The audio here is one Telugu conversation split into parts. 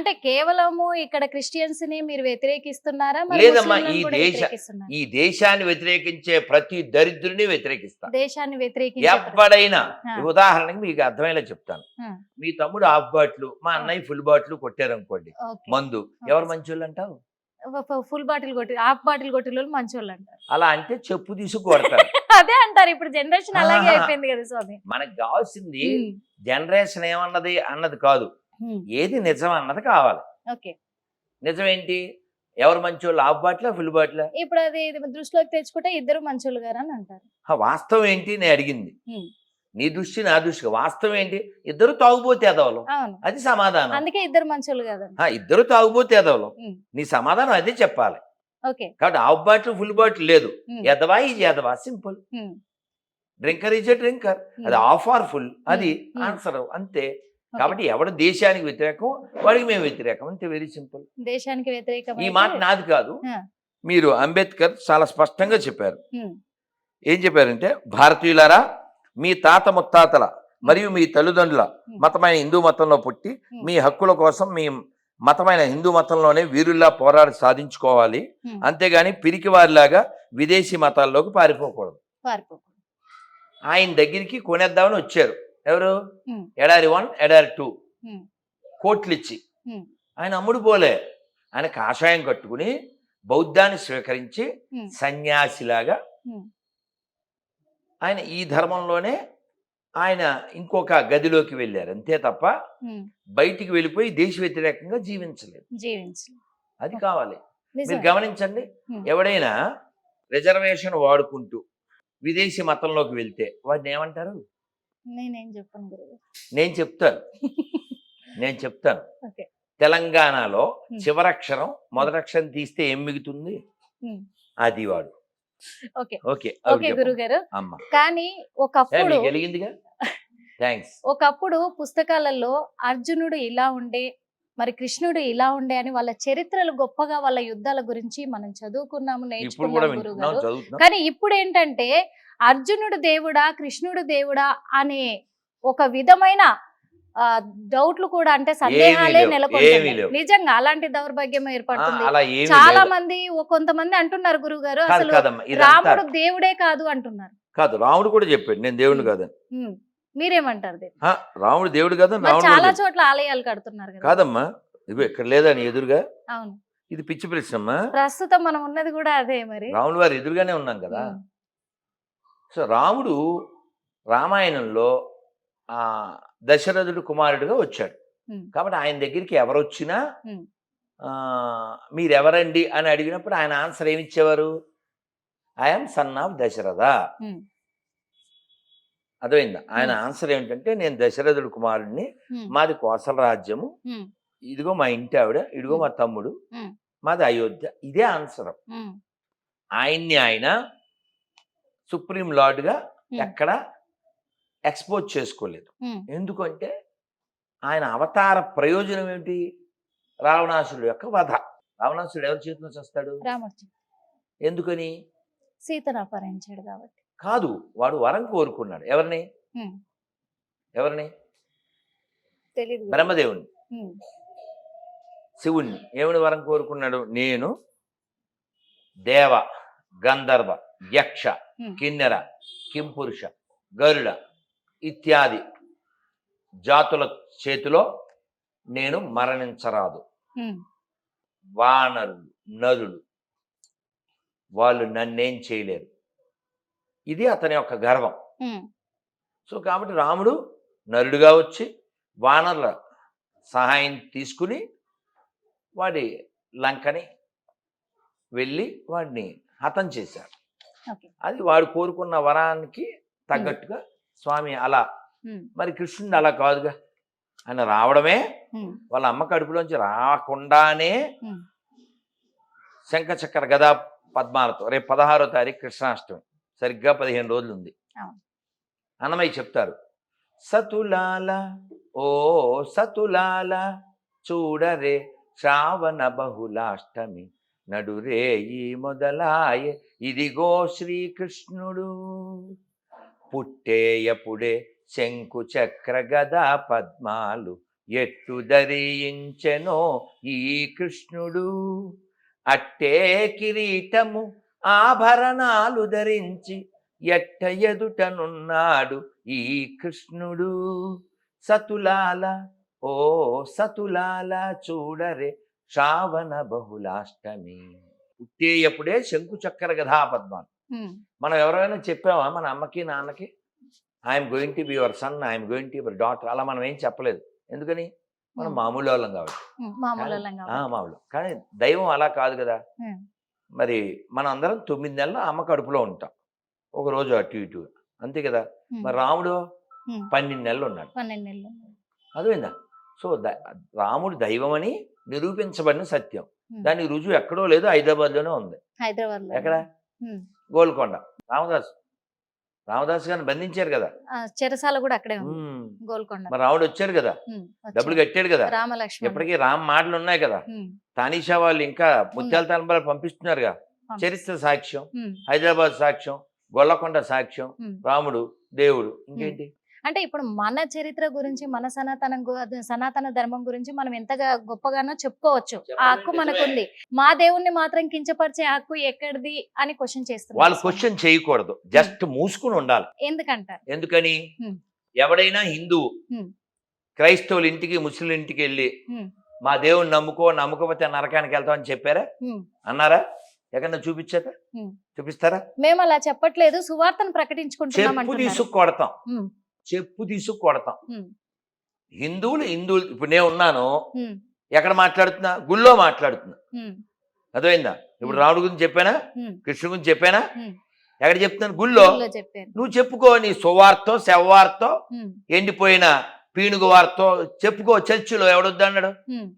అంటే కేవలము ఇక్కడ క్రిస్టియన్స్ని మీరు వ్యతిరేకిస్తున్నారా? లేదమ్మా, ఈ దేశ-? ఈ దేశాన్ని వ్యతిరేకించే ప్రతి దరిద్రుని వ్యతిరేకిస్తా. దేశాన్ని వ్యతిరేకించే ప్ర- ఎప్పుడైనా. ఉదాహరణకి మీకు అర్థమయ్యేలా చెప్తాను. మీ తమ్ముడు హాఫ్ బాట్లు మా అన్నయ్య ఫుల్ బాట్లు కొట్టారనుకోండి. మందు. ఎవరు మంచోళ్ళు అంటావు? ఫుల్ బాటిల్ కొట్టి హాఫ్ బాటిల్ కొట్టిన వాళ్ళు మంచోళ్ళు అంటారు. అలా అంటే చెప్పు తీసుకు కొడతారు. అదే అంటారు ఇప్పుడు జనరేషన్ అలాగే. అయిపోయింది కదా స్వామి. మనకు కావాల్సింది జనరేషన్ ఏమన్నది అన్నది కాదు. ఏది నిజం అన్నది కావాలి. ఓకే. నిజం ఏంటి ఎవరు మంచోళ్ళు? హాఫ్ బాట్లా ఫుల్ బాట్లా? ఇప్పుడు అది దృష్టిలోకి తెచ్చుకుంటే ఇద్దరు మంచోళ్ళు గారు అని అంటారు. వాస్తవం ఏంటి? నేను అడిగింది. నీ దృష్టి నా దృష్టి. వాస్తవం ఏంటి? ఇద్దరు తాగుపోతే ఎదవలం అది సమాధానం. అందుకే ఇద్దరు మంచోళ్ళు కాదండి. ఆ, ఇద్దరు తాగుపోతే ఎదవలం నీ సమాధానం అదే చెప్పాలి. ఓకే. కాబట్టి హాఫ్ బాటిల్ ఫుల్ బాటిల్ లేదు. ఎదవా ఇది ఎదవా సింపుల్. Drinker is drinker. అది ఆఫ్ ఆర్ ఫుల్. అది. ఆన్సర్. అంతే. కాబట్టి ఎవడు దేశానికి వ్యతిరేకం వాడికి మేము వ్యతిరేకం. అంతే వెరీ సింపుల్ దేశానికి వ్యతిరేకం ఈ మాట నాది కాదు. మీరు అంబేద్కర్ చాలా స్పష్టంగా చెప్పారు. ఏం చెప్పారంటే భారతీయులారా మీ తాత ముత్తాతల మరియు మీ తల్లిదండ్రుల. మతమైన హిందూ మతంలో పుట్టి. మీ హక్కుల కోసం మీ మతమైన హిందూ మతంలోనే వీరుల్లా పోరాడి సాధించుకోవాలి. అంతేగాని పిరికి వారిలాగా విదేశీ మతాల్లోకి పారిపోకూడదు. పారిపో ఆయన దగ్గరికి కొనేద్దామని వచ్చారు. ఎవరు? ఎడారి వన్ ఎడారి టూ. కోట్లు ఇచ్చి ఆయన అమ్ముడు పోలే. ఆయన కాషాయం కట్టుకుని బౌద్ధాన్ని స్వీకరించి సన్యాసిలాగా ఆయన ఈ ధర్మంలోనే ఆయన ఇంకొక గదిలోకి వెళ్ళారు. అంతే తప్ప బయటికి వెళ్ళిపోయి దేశ వ్యతిరేకంగా జీవించలేదు. జీవించు అది కావాలి. మీరు గమనించండి. ఎవడైనా రిజర్వేషన్ వాడుకుంటూ విదేశీ మతంలోకి వెళ్తే వాడిని ఏమంటారు? నేనేం చెప్పను గురువు. నేను చెప్తాను. నేను చెప్తాను. తెలంగాణలో. చివరక్షరం మొదటక్షరం తీస్తే ఏం మిగుతుంది అది వాడు. ఓకే. ఓకే కానీ ఒకప్పుడు థ్యాంక్స్ ఒకప్పుడు పుస్తకాలలో అర్జునుడు ఇలా ఉండే మరి కృష్ణుడు ఇలా ఉండే అని వాళ్ళ చరిత్రలు గొప్పగా వాళ్ళ యుద్ధాల గురించి మనం చదువుకున్నాము నేర్చుకున్నాము గురుగారు కానీ ఇప్పుడు ఏంటంటే అర్జునుడు దేవుడా కృష్ణుడు దేవుడా అనే ఒక విధమైన ఆ, డౌట్లు కూడా అంటే సందేహాలే లేవు. నిజంగా అలాంటి దౌర్భాగ్యం ఏర్పడుతుంది. చాలా మంది కొంతమంది అంటున్నారు గురువు గారు అసలు రాముడు దేవుడే కాదు అంటున్నారు. కాదు రాముడు కూడా చెప్పాడు నేను దేవుడు కాదని. మీరేమంటారు రాముడు దేవుడు రాముడు చాలా. చోట్ల ఆలయాలు కడుతున్నారు కదా. కాదమ్మా ఇవి ఇక్కడ లేదని ఎదురుగా? అవును. ఇది పిచ్చి ప్రశ్నమ్మా. ప్రస్తుతం మనం ఉన్నది కూడా అదే మరి. రాముడు వారు ఎదురుగానే ఉన్నాం కదా. సో రాముడు రామాయణంలో ఆ దశరథుడు కుమారుడుగా వచ్చాడు. కాబట్టి ఆయన దగ్గరికి ఎవరు వచ్చినా ఉమ్, ఆ, మీరెవరండి అని అడిగినప్పుడు ఆయన ఆన్సర్ ఏమి ఇచ్చేవారు ఐఎమ్ సన్ ఆఫ్ దశరథ. అర్థమైందా? ఆయన. ఆన్సర్ ఏంటంటే నేను దశరథుడు కుమారుడిని మాది కోసల రాజ్యము. ఇదిగో మా ఇంటి ఆవిడ ఇదిగో మా తమ్ముడు. మాది అయోధ్య. ఇదే ఆన్సర్. ఆయన్ని ఆయన సుప్రీం లార్డ్గా. ఎక్కడ ఎక్స్పోజ్ చేసుకోలేదు. ఎందుకంటే ఆయన అవతార ప్రయోజనం ఏమిటి? రావణాసురుడు యొక్క వధ. రావణాసురుడు ఎవరి చేతిలో. చేస్తాడు ఎందుకని? సీతను అపహరించాడు కాబట్టి. కాదు వాడు వరం కోరుకున్నాడు. ఎవరిని? ఎవరిని. బ్రహ్మదేవుని శివుణ్ణి. ఏమని వరం కోరుకున్నాడు? నేను దేవ గంధర్వ యక్ష కిన్నెర కింపురుష గరుడ ఇత్యాది జాతుల చేతిలో నేను మరణించరాదు. వానరులు నరులు వాళ్ళు నన్నేం చేయలేరు. ఇది అతని యొక్క గర్వం. సో కాబట్టి రాముడు నరుడుగా వచ్చి వానరుల సహాయం తీసుకుని వాడి లంకని వెళ్ళి వాడిని హతం చేశాడు. అది వాడు కోరుకున్న వరానికి తగ్గట్టుగా స్వామి అలా మరి కృష్ణుడు అలా కాదుగా. ఆయన రావడమే వాళ్ళ అమ్మ కడుపులోంచి రాకుండానే శంఖచక్ర గదా పద్మాలతో రేపు పదహారో తారీఖు కృష్ణాష్టమి. సరిగ్గా పదిహేను రోజులు ఉంది. అన్నమయ్య చెప్తారు సతులాల ఓ సతులాల చూడరే శ్రావణ బహుళాష్టమి నడురే ఈ మొదలాయ ఇదిగో శ్రీకృష్ణుడు. పుట్టేయపుడే శంకు చక్ర గదా పద్మాలు ఎట్టు ధరించెనో ఈ కృష్ణుడు. అట్టే కిరీటము ఆభరణాలు ధరించి ఎట్ట ఎదుటనున్నాడు ఈ కృష్ణుడు? సతులాల ఓ సతులాల చూడరే శ్రావణ బహుళాష్టమి. పుట్టేయప్పుడే శంకు చక్ర గధా పద్మాలు ఉమ్, మనం ఎవరైనా చెప్పామా మన అమ్మకి నాన్నకి? I'm going to be your son I'm going to your daughter అలా మనం ఏం చెప్పలేదు. ఎందుకని? మనం మామూలు వాళ్ళం కాబట్టి. మామూలు. కానీ- దైవం అలా కాదు కదా. మరి మనం అందరం తొమ్మిది నెలలు అమ్మ కడుపులో ఉంటాం. ఒక రోజు అటు ఇటు. అంతే కదా? మరి రాముడు పన్నెండు నెలలు ఉన్నాడు. పన్నెండు నెలలు అర్థమైందా? సో ద- రాముడు దైవం అని నిరూపించబడిన సత్యం. దానికి రుజువు ఎక్కడో లేదు హైదరాబాద్లోనే ఉంది. హైదరాబాద్ ఎక్కడ? గోల్కొండ. రామదాస్. రామదాస్ గారిని బంధించారు కదా. చెరసాల కూడా అక్కడే. గోల్కొండ. మరి రాముడు వచ్చాడు కదా. డబ్బులు కట్టాడు కదా. రామలక్ష్మణ్. ఇప్పటికీ రామ్ మాటలు ఉన్నాయి కదా తానీషా వాళ్ళు ఇంకా ముత్యాల తలంబరాలు పంపిస్తున్నారుగా. పంపి- చరిత్ర సాక్ష్యం హైదరాబాద్ సాక్ష్యం గొల్లకొండ సాక్ష్యం. రాముడు దేవుడు ఇంకేంటి? అంటే ఇప్పుడు మన చరిత్ర గురించి మన సనాతన సనాతన ధర్మం గురించి మనం ఎంతగా గొప్పగానో చెప్పుకోవచ్చు. ఆ హక్కు మనకుంది. మా దేవుణ్ణి మాత్రం కించపరిచే హక్కు ఎక్కడిది అని క్వశ్చన్ వాళ్ళు చేస్తున్నారు క్వశ్చన్ చేయకూడదు జస్ట్ మూసుకుని ఉండాలి. ఎందుకంటారు? ఎందుకని? ఉమ్. ఎవడైనా హిందువు ఉమ్. క్రైస్తవుల ఇంటికి ముస్లిం ఇంటికి వెళ్ళి మా దేవుని నమ్ముకో నమ్ముకోకపోతే నరకానికి వెళ్తామని చెప్పారా? అన్నారా? ఎక్కడన్నా చూపించారా ఉమ్. చూపిస్తారా? మేము అలా చెప్పట్లేదు. సువార్తను ప్రకటించుకుంటున్నాం చెప్పు తీసుకు కొడతాం చెప్పు తీసుకు కొడతాం. హిందువులు హిందువులు ఇప్పుడు నేను ఉన్నాను. ఎక్కడ మాట్లాడుతున్నా? గుళ్ళో మాట్లాడుతున్నా. అర్థమైందా? ఇప్పుడు. రాముడి గురించి చెప్పానా? కృష్ణుడి గురించి చెప్పానా. ఎక్కడ చెప్తున్నాను? గుళ్ళో. నువ్వు చెప్పుకో నీ సువార్తో శవార్తో ఎండిపోయిన పీనుగు వార్తో చెప్పుకో చర్చిలో ఎవడొద్దన్నాడు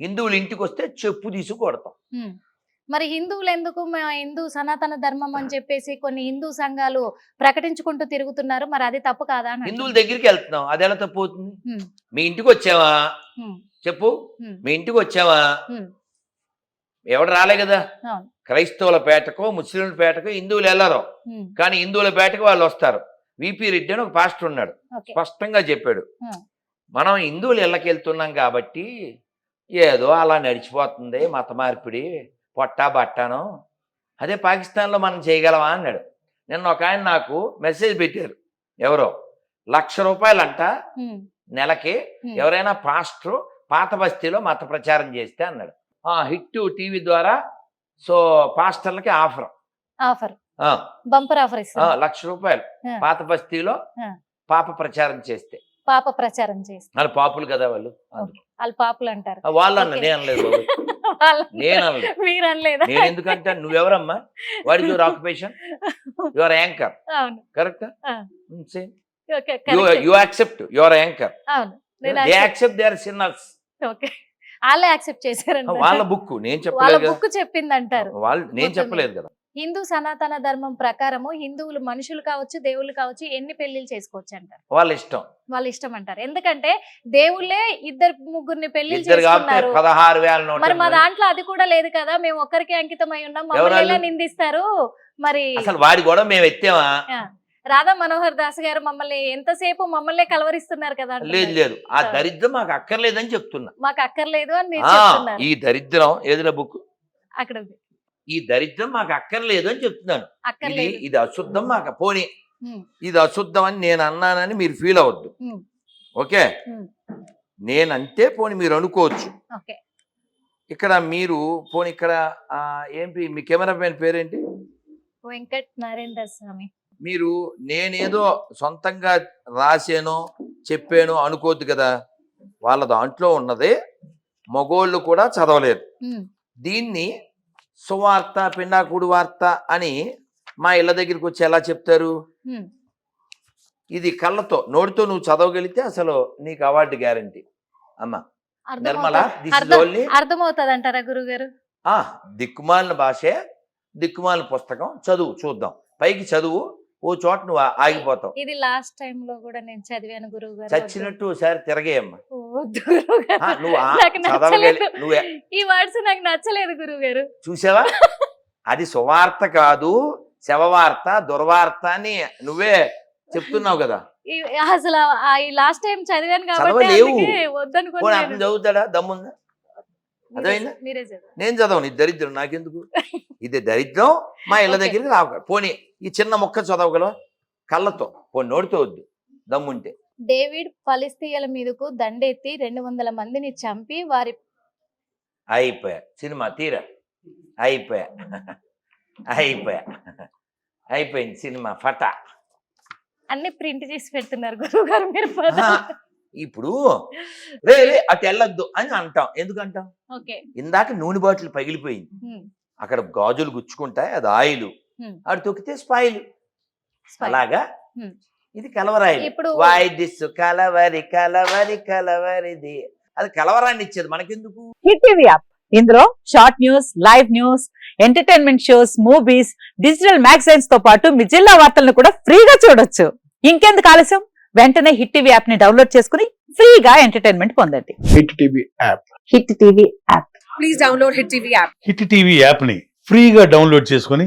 హిందువులు ఇంటికి వస్తే చెప్పు తీసి కొడతాం. మరి హిందువులు ఎందుకు మా హిందూ సనాతన ధర్మం అని చెప్పేసి కొన్ని హిందూ సంఘాలు ప్రకటించుకుంటూ తిరుగుతున్నారు. మరి అది తప్పు కాదా హిందువుల. దగ్గరికి వెళ్తున్నాం అది ఎలా తప్పు అవుతుంది? మీ ఇంటికి వచ్చావా చెప్పు. మీ ఇంటికి వచ్చావా. ఎవడు రాలే కదా. క్రైస్తవుల పేటకో ముస్లింల పేటకో హిందువులు వెళ్ళరు కానీ హిందువుల పేటకు వాళ్ళు వస్తారు. విపి రెడ్డి అని ఒక పాస్టర్ ఉన్నాడు. స్పష్టంగా చెప్పాడు. మనం హిందువులు ఇళ్ళకి వెళ్తున్నాం కాబట్టి ఏదో అలా నడిచిపోతుంది మత మార్పిడి. పొట్టా బట్టాను. అదే పాకిస్తాన్లో మనం చేయగలమా అన్నాడు. నిన్న ఒక ఆయన నాకు మెసేజ్ పెట్టారు. ఎవరో? లక్ష రూపాయలంట. నెలకి. ఎవరైనా పాస్టర్ పాత బస్తీలో మత ప్రచారం చేస్తే అన్నాడు. ఆ హిట్ టీవీ ద్వారా so పాస్టర్లకి offer. Offer. Bumper offer lakh రూపాయలు. పాత బస్తీలో. పాప ప్రచారం చేస్తే. పాప ప్రచారం చేస్తారు వాళ్ళు పాపులు కదా వాళ్ళు. వాళ్ళు పాపులు అంటారు. వాళ్ళు అన్న. నేను అనలేదు మీరు అనలేదా? నేను ఎందుకంటే నువ్వెవరమ్మా? What is your occupation your anchor correct you accept your anchor they accept they are sinners okay వాళ్ళే యాక్సెప్ట్ చేశారంట. వాళ్ళ బుక్ నేను చెప్పలేదు బుక్ చెప్పింది అంటారు వాళ్ళు నేను. చెప్పలేదు కదా. హిందూ సనాతన ధర్మం ప్రకారము హిందువులు మనుషులు కావచ్చు దేవుళ్ళు కావచ్చు ఎన్ని పెళ్ళిళ్ళు చేసుకోవచ్చు అంటారు? వాళ్ళ ఇష్టం. వాళ్ళ ఇష్టం అంటారు. ఎందుకంటే దేవుళ్ళే ఇద్దరు ముగ్గురిని పదహారు వేల నూట మరి మా. దాంట్లో అది కూడా లేదు కదా మేము ఒక్కరికే అంకితం అయి ఉన్నాం. మమ్మల్ని నిందిస్తారు? మరి అసలు వాడి కూడా మేము ఎత్తామా? రాధా మనోహర్ దాస్ గారు మమ్మల్ని ఎంతసేపు మమ్మల్ని కలవరిస్తున్నారు కదా లేదు. లేదు. ఆ. దరిద్రం మాకు అక్కర్లేదని చెప్తున్నా. మాకు అక్కర్లేదు అని ఈ దరిద్రం ఏదిరా బుక్? అక్కడ ఉంది. ఈ దరిద్రం మాకు అక్కర్లేదు అని చెప్తున్నాను. ఇది ఇది అశుద్ధం మాకు. పోనీ ఇది అశుద్ధం అని నేను అన్నానని మీరు ఫీల్ అవ్వద్దు. Um, okay. నేనంతే పోనీ మీరు అనుకోవచ్చు. ఇక్కడ మీరు పోనీ ఇక్కడ ఏంటి మీ కెమెరా మ్యాన్ పేరేంటి? వెంకట్ నరేంద్ర స్వామి. మీరు నేనేదో సొంతంగా రాసానో చెప్పానో అనుకోవద్దు కదా. వాళ్ళ దాంట్లో ఉన్నదే మగోళ్ళు కూడా చదవలేరు ఉమ్, దీన్ని సువార్త పిండాకుడు వార్త అని మా ఇళ్ళ దగ్గరికి వచ్చి ఎలా చెప్తారు. ఇది కళ్ళతో నోటితో నువ్వు చదవగలిగితే అసలు నీకు అవార్డు గ్యారంటీ. అమ్మ. నిర్మల అర్థమవుతుంది దిస్ ఇస్ అర్థం- ఓన్లీ అర్థమవుతుంది అంటారా గురువు గారు ఆ దిక్కుమాలిన భాషే దిక్కుమాలిన పుస్తకం చదువు చూద్దాం. పైకి చదువు ఓ చోట నువ్వు ఆగిపోతావు. ఇది లాస్ట్ టైం లో కూడా నేను చదివాను గురువు గారు. చచ్చినట్టు ఒకసారి తిరగేయమ్మ. నువ్వు ఈ వర్డ్స్ నాకు నచ్చలేదు గురువు గారు. చూసావా? అది సువార్త కాదు శవవార్త దుర్వార్త అని నువ్వే చెప్తున్నావు కదా. అసలు ఆ ఈ లాస్ట్ టైం చదివాను కాబట్టి అతను చదువుతాడా? దమ్ముందా? అర్థమైందా? నేను చదవను ఇది దరిద్రం నాకెందుకు? ఇది దరిద్రం మా ఇళ్ళ. దగ్గరికి రావు. పోనీ ఈ చిన్న మొక్క చదవగలవా? కళ్ళతో నోటితో వద్దు దమ్ముంటే. డేవిడ్ ఫలిస్తీయుల మీదకు దండెత్తి రెండు వందల మందిని చంపి వారి అయిపోయా. సినిమా తీరా? అయిపోయా. అయిపోయా. అయిపోయింది సినిమా ఫటా. అన్ని ప్రింట్ చేసి పెడుతున్నారు గురువు గారు మీరు ఇప్పుడు? రే రే అటు వెళ్ళొద్దు అని అంటాం. ఎందుకు అంటాం ఓకే. ఇందాక నూనె బాటిల్ పగిలిపోయింది. అక్కడ గాజులు గుచ్చుకుంటాయి అది ఆయిల్. అటు తొక్కితే స్పాయిల్ అలాగా. ఇది ఇప్పుడు వాయిదిస్సు కలవరి కలవరి కలవరిది. అది కలవరాన్ని ఇచ్చేది మనకెందుకు? Hit TV app. ఇందులో short news live news entertainment shows movies digital మ్యాగజైన్స్తో పాటు మీ జిల్లా వార్తలను కూడా ఫ్రీగా చూడొచ్చు. ఇంకెందుకు ఆలస్యం? వెంటనే హిట్ టీవీ యాప్ని డౌన్లోడ్ చేసుకుని ఫ్రీగా ఎంటర్టైన్మెంట్ పొందండి. Hit TV app. Hit TV app. Please download Hit TV app. Hit TV యాప్ని ఫ్రీగా డౌన్లోడ్ చేసుకొని